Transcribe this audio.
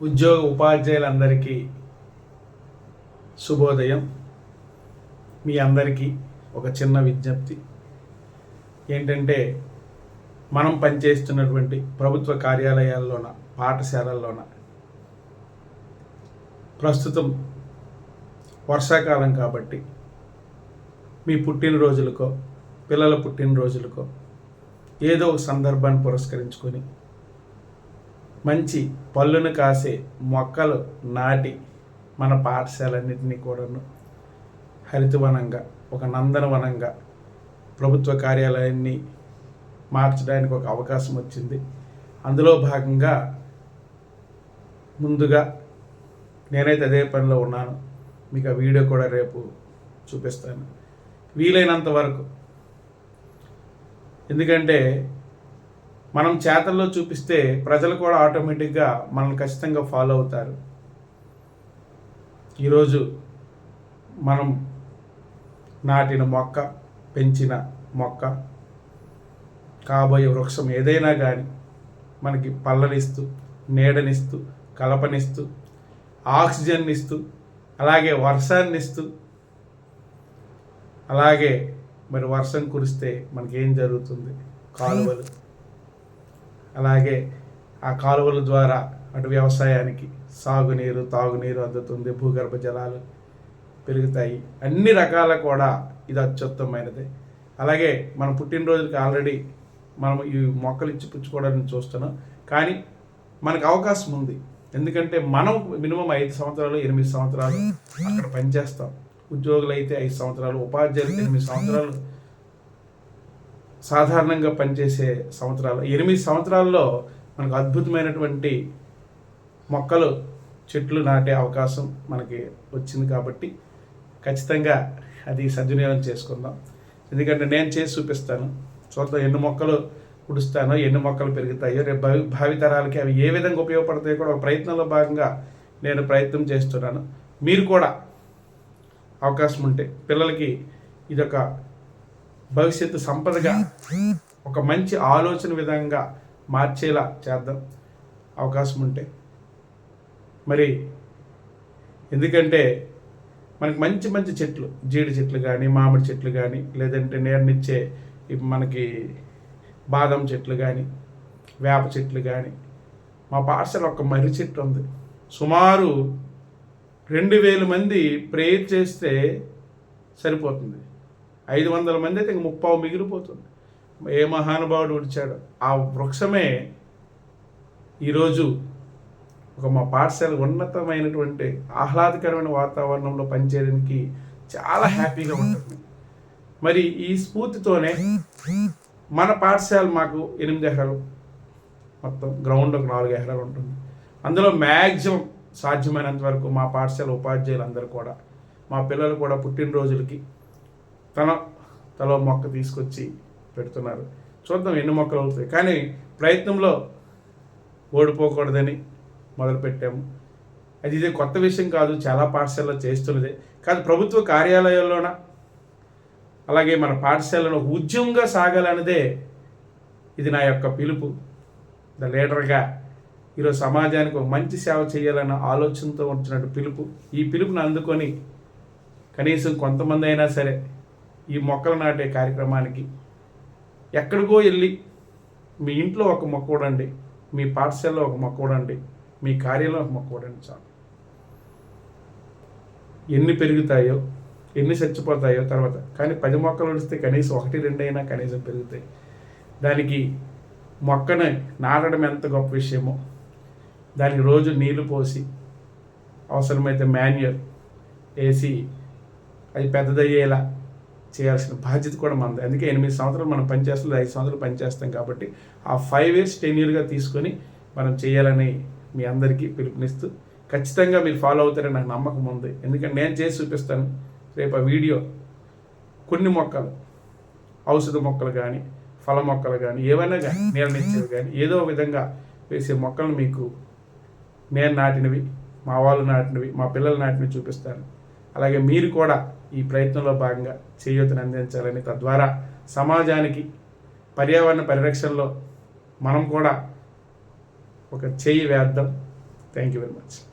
ఉద్యోగ ఉపాధ్యాయులందరికీ శుభోదయం. మీ అందరికీ ఒక చిన్న విజ్ఞప్తి. ఏంటంటే మనం పనిచేస్తున్నటువంటి ప్రభుత్వ కార్యాలయాల్లోన పాఠశాలల్లోన ప్రస్తుతం వర్షాకాలం కాబట్టి మీ పుట్టినరోజులకో పిల్లల పుట్టినరోజులకో ఏదో ఒక సందర్భాన్ని పురస్కరించుకొని మంచి పళ్ళును కాసే మొక్కలు నాటి మన పాఠశాలన్నింటినీ కూడాను హరితవనంగా ఒక నందనవనంగా ప్రభుత్వ కార్యాలయాన్ని మార్చడానికి ఒక అవకాశం వచ్చింది. అందులో భాగంగా ముందుగా నేనైతే అదే పనిలో ఉన్నాను. మీకు ఆ వీడియో కూడా రేపు చూపిస్తాను. వీలైనంత వరకు ఎందుకంటే మనం చేతల్లో చూపిస్తే ప్రజలు కూడా ఆటోమేటిక్గా మనల్ని ఖచ్చితంగా ఫాలో అవుతారు. ఈరోజు మనం నాటిన మొక్క పెంచిన మొక్క కాబోయే వృక్షం ఏదైనా కానీ మనకి పళ్ళనిస్తూ నీడనిస్తూ కలపనిస్తూ ఆక్సిజన్ ఇస్తూ అలాగే వర్షాన్ని ఇస్తూ అలాగే మరి వర్షం కురిస్తే మనకేం జరుగుతుంది? కాలువలు. అలాగే ఆ కాలువల ద్వారా అటు వ్యవసాయానికి సాగునీరు తాగునీరు అందుతుంది భూగర్భ జలాలు పెరుగుతాయి. అన్ని రకాల కూడా ఇది అత్యుత్తమైనది. అలాగే మన పుట్టినరోజులకి ఆల్రెడీ మనం ఈ మొక్కలు ఇచ్చి పుచ్చుకోవడానికి చూస్తున్నాం కానీ మనకు అవకాశం ఉంది. ఎందుకంటే మనం మినిమం ఐదు సంవత్సరాలు ఎనిమిది సంవత్సరాలు అక్కడ పనిచేస్తాం. ఉద్యోగులు అయితే ఐదు సంవత్సరాలు ఉపాధ్యాయులు ఎనిమిది సంవత్సరాలు సాధారణంగా పనిచేసే సంవత్సరాలు. ఎనిమిది సంవత్సరాల్లో మనకు అద్భుతమైనటువంటి మొక్కలు చెట్లు నాటే అవకాశం మనకి వచ్చింది కాబట్టి ఖచ్చితంగా అది సద్వినియోగం చేసుకుందాం. ఎందుకంటే నేను చేసి చూపిస్తాను. చూద్దాం ఎన్ని మొక్కలు పుడుస్తానో ఎన్ని మొక్కలు పెరుగుతాయో రేపు భావి భావితరాలకి అవి ఏ విధంగా ఉపయోగపడతాయో కూడా ఒక ప్రయత్నంలో భాగంగా నేను ప్రయత్నం చేస్తున్నాను. మీరు కూడా అవకాశం ఉంటే పిల్లలకి ఇదొక భవిష్యత్తు సంపదగా ఒక మంచి ఆలోచన విధంగా మార్చేలా చేద్దాం అవకాశం ఉంటే. మరి ఎందుకంటే మనకి మంచి మంచి చెట్లు జీడి చెట్లు కానీ మామిడి చెట్లు కానీ లేదంటే నేర్నిచ్చే మనకి బాదం చెట్లు కానీ వేప చెట్లు కానీ మా పాఠశాల ఒక మర్రి చెట్టు ఉంది. సుమారు రెండు వేల మంది ప్రేయర్ చేస్తే సరిపోతుంది. ఐదు వందల మంది అయితే ఇంక ముప్పావు మిగిలిపోతుంది. ఏ మహానుభావుడు విడిచాడు? ఆ వృక్షమే ఈరోజు ఒక మా పాఠశాల ఉన్నతమైనటువంటి ఆహ్లాదకరమైన వాతావరణంలో పనిచేయడానికి చాలా హ్యాపీగా ఉంటుంది. మరి ఈ స్ఫూర్తితోనే మన పాఠశాల మాకు ఎనిమిది ఎకరాలు మొత్తం గ్రౌండ్ ఒక నాలుగు ఎకరాలు ఉంటుంది. అందులో మ్యాక్సిమం సాధ్యమైనంత వరకు మా పాఠశాల ఉపాధ్యాయులు అందరూ కూడా మా పిల్లలు కూడా పుట్టినరోజులకి తన తలో మొక్క తీసుకొచ్చి పెడుతున్నారు. చూద్దాం ఎన్ని మొక్కలు అవుతాయి. కానీ ప్రయత్నంలో ఓడిపోకూడదని మొదలుపెట్టాము. అది ఇదే కొత్త విషయం కాదు చాలా పాఠశాలలో చేస్తున్నదే. కాదు ప్రభుత్వ కార్యాలయాల్లోన? అలాగే మన పాఠశాలలో ఉద్యమంగా సాగాలన్నదే ఇది నా యొక్క పిలుపు. ద లీడర్గా ఈరోజు సమాజానికి ఒక మంచి సేవ చేయాలన్న ఆలోచనతో వచ్చినట్టు పిలుపు. ఈ పిలుపుని అందుకొని కనీసం కొంతమంది అయినా సరే ఈ మొక్కలు నాటే కార్యక్రమానికి ఎక్కడికో వెళ్ళి మీ ఇంట్లో ఒక మొక్క కూడండి మీ పాఠశాలలో ఒక మొక్క కూడండి మీ కార్యంలో ఒక మొక్క కూడండి చాలు. ఎన్ని పెరుగుతాయో ఎన్ని చచ్చిపోతాయో తర్వాత కానీ పది మొక్కలు వస్తే కనీసం ఒకటి రెండు అయినా కనీసం పెరుగుతాయి. దానికి మొక్కను నాటడం ఎంత గొప్ప విషయమో దానికి రోజు నీళ్ళు పోసి అవసరమైతే మాన్యువల్ వేసి అది పెద్దదయ్యేలా చేయాల్సిన బాధ్యత కూడా మనది. అందుకే ఎనిమిది సంవత్సరాలు మనం పనిచేస్తుంది ఐదు సంవత్సరాలు పనిచేస్తాం కాబట్టి ఆ ఫైవ్ ఇయర్స్ టెన్ ఇయర్గా తీసుకొని మనం చేయాలని మీ అందరికీ పిలుపునిస్తూ ఖచ్చితంగా మీరు ఫాలో అవుతారని నాకు నమ్మకం ఉంది. ఎందుకంటే నేను చేసి చూపిస్తాను. రేపు ఆ వీడియో కొన్ని మొక్కలు ఔషధ మొక్కలు కానీ ఫల మొక్కలు కానీ ఏవైనా కానీ నిర్ణయించేవి కానీ ఏదో విధంగా వేసే మొక్కలు మీకు నేను నాటినవి మా వాళ్ళు నాటినవి మా పిల్లలు నాటినవి చూపిస్తాను. అలాగే మీరు కూడా ఈ ప్రయత్నంలో భాగంగా చేయూతను అందించాలని తద్వారా సమాజానికి పర్యావరణ పరిరక్షణలో మనం కూడా ఒక చేయి వేద్దాం. Thank you very much